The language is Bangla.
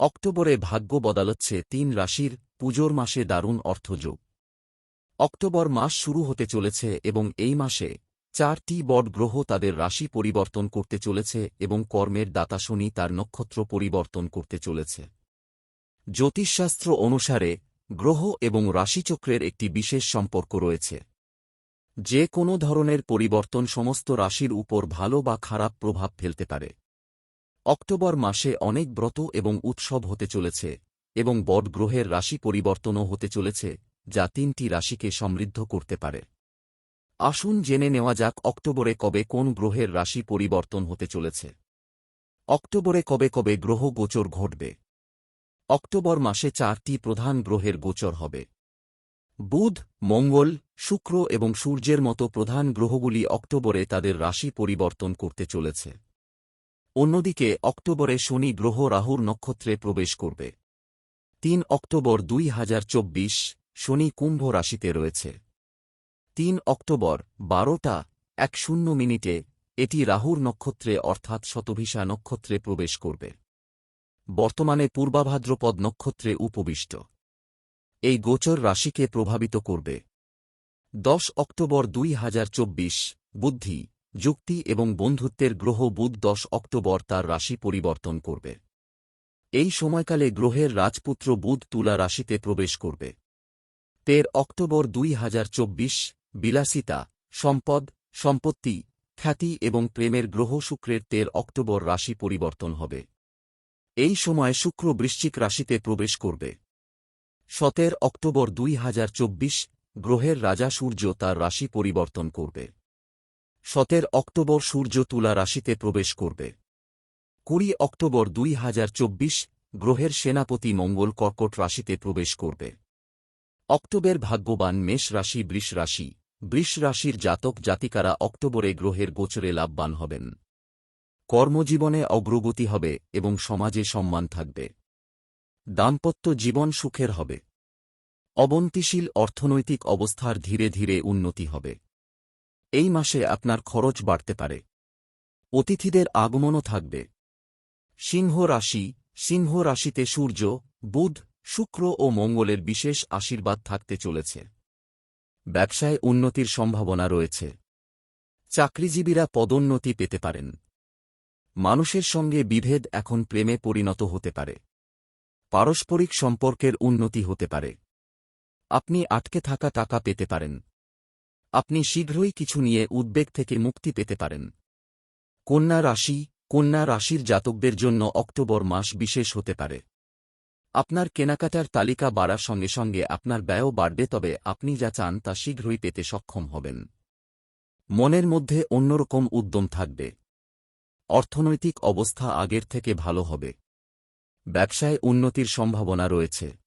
অক্টোবরে ভাগ্য বদলাচ্ছে তিন রাশির, পুজোর মাসে দারুণ অর্থযোগ। অক্টোবর মাস শুরু হতে চলেছে এবং এই মাসে চারটি বট গ্রহ তাদের রাশি পরিবর্তন করতে চলেছে এবং কর্মের দাতা শনি তার নক্ষত্র পরিবর্তন করতে চলেছে। জ্যোতিষশাস্ত্র অনুসারে গ্রহ এবং রাশিচক্রের একটি বিশেষ সম্পর্ক রয়েছে। যে কোনো ধরনের পরিবর্তন সমস্ত রাশির উপর ভালো বা খারাপ প্রভাব ফেলতে পারে। অক্টোবর মাসে অনেক ব্রত এবং উৎসব হতে চলেছে, এবং বট গ্রহের রাশি পরিবর্তনও হতে চলেছে, যা তিনটি রাশিকে সমৃদ্ধ করতে পারে। আসুন জেনে নেওয়া যাক অক্টোবরে কবে কোন গ্রহের রাশি পরিবর্তন হতে চলেছে। অক্টোবরে কবে কবে গ্রহ গোচর ঘটবে। অক্টোবর মাসে চারটি প্রধান গ্রহের গোচর হবে। বুধ, মঙ্গল, শুক্র এবং সূর্যের মতো প্রধান গ্রহগুলি অক্টোবরে তাদের রাশি পরিবর্তন করতে চলেছে। অন্যদিকে, অক্টোবরে শনি গ্রহ রাহুর নক্ষত্রে প্রবেশ করবে। তিন অক্টোবর দুই হাজার চব্বিশ, শনি কুম্ভ রাশিতে রয়েছে। তিন অক্টোবর বারোটা এক শূন্য মিনিটে, এটি রাহুর নক্ষত্রে অর্থাৎ শতভিসা নক্ষত্রে প্রবেশ করবে। বর্তমানে পূর্বাভাদ্রপদ নক্ষত্রে উপবিষ্ট। এই গোচর রাশিকে প্রভাবিত করবে। দশ অক্টোবর দুই হাজার চব্বিশ, বুদ্ধি যুক্তি এবং বন্ধুত্বের গ্রহ বুধ দশ অক্টোবর তার রাশি পরিবর্তন করবে। এই সময়কালে গ্রহের রাজপুত্র বুধ তুলা রাশিতে প্রবেশ করবে। তের অক্টোবর দুই হাজার চব্বিশ, বিলাসিতা, সম্পদ, সম্পত্তি, খ্যাতি এবং প্রেমের গ্রহ শুক্রের তের অক্টোবর রাশি পরিবর্তন হবে। এই সময় শুক্র বৃশ্চিক রাশিতে প্রবেশ করবে। সতের অক্টোবর দুই হাজার চব্বিশ, গ্রহের রাজা সূর্য তার রাশি পরিবর্তন করবে। সতের অক্টোবর সূর্য তুলা রাশিতে প্রবেশ করবে। কুড়ি অক্টোবর দুই হাজার চব্বিশ, গ্রহের সেনাপতি মঙ্গল কর্কট রাশিতে প্রবেশ করবে। অক্টোবর ভাগ্যবান মেষ রাশি, বৃষ রাশি। বৃষ রাশির জাতক জাতিকারা অক্টোবরে গ্রহের গোচরে লাভবান হবেন। কর্মজীবনে অগ্রগতি হবে এবং সমাজে সম্মান থাকবে। দাম্পত্য জীবন সুখের হবে। অবন্তিশীল অর্থনৈতিক অবস্থার ধীরে ধীরে উন্নতি হবে। এই মাসে আপনার খরচ বাড়তে পারে। অতিথিদের আগমনও থাকবে। সিংহ রাশি, সিংহ রাশিতে সূর্য, বুধ, শুক্র ও মঙ্গলের বিশেষ আশীর্বাদ থাকতে চলেছে। ব্যবসায় উন্নতির সম্ভাবনা রয়েছে। চাকরিজীবীরা পদোন্নতি পেতে পারেন। মানুষের সঙ্গে বিভেদ এখন প্রেমে পরিণত হতে পারে। পারস্পরিক সম্পর্কের উন্নতি হতে পারে। আপনি আটকে থাকা টাকা পেতে পারেন। আপনি শীঘ্রই কিছু নিয়ে উদ্বেগ থেকে মুক্তি পেতে পারেন। কন্যা রাশি, কন্যা রাশির জাতকদের জন্য অক্টোবর মাস বিশেষ হতে পারে। আপনার কেনাকাটার তালিকা বাড়ার সঙ্গে সঙ্গে আপনার ব্যয়ও বাড়বে, তবে আপনি যা চান তা শীঘ্রই পেতে সক্ষম হবেন। মনের মধ্যে অন্যরকম উদ্যম থাকবে। অর্থনৈতিক অবস্থা আগের থেকে ভালো হবে। ব্যবসায় উন্নতির সম্ভাবনা রয়েছে।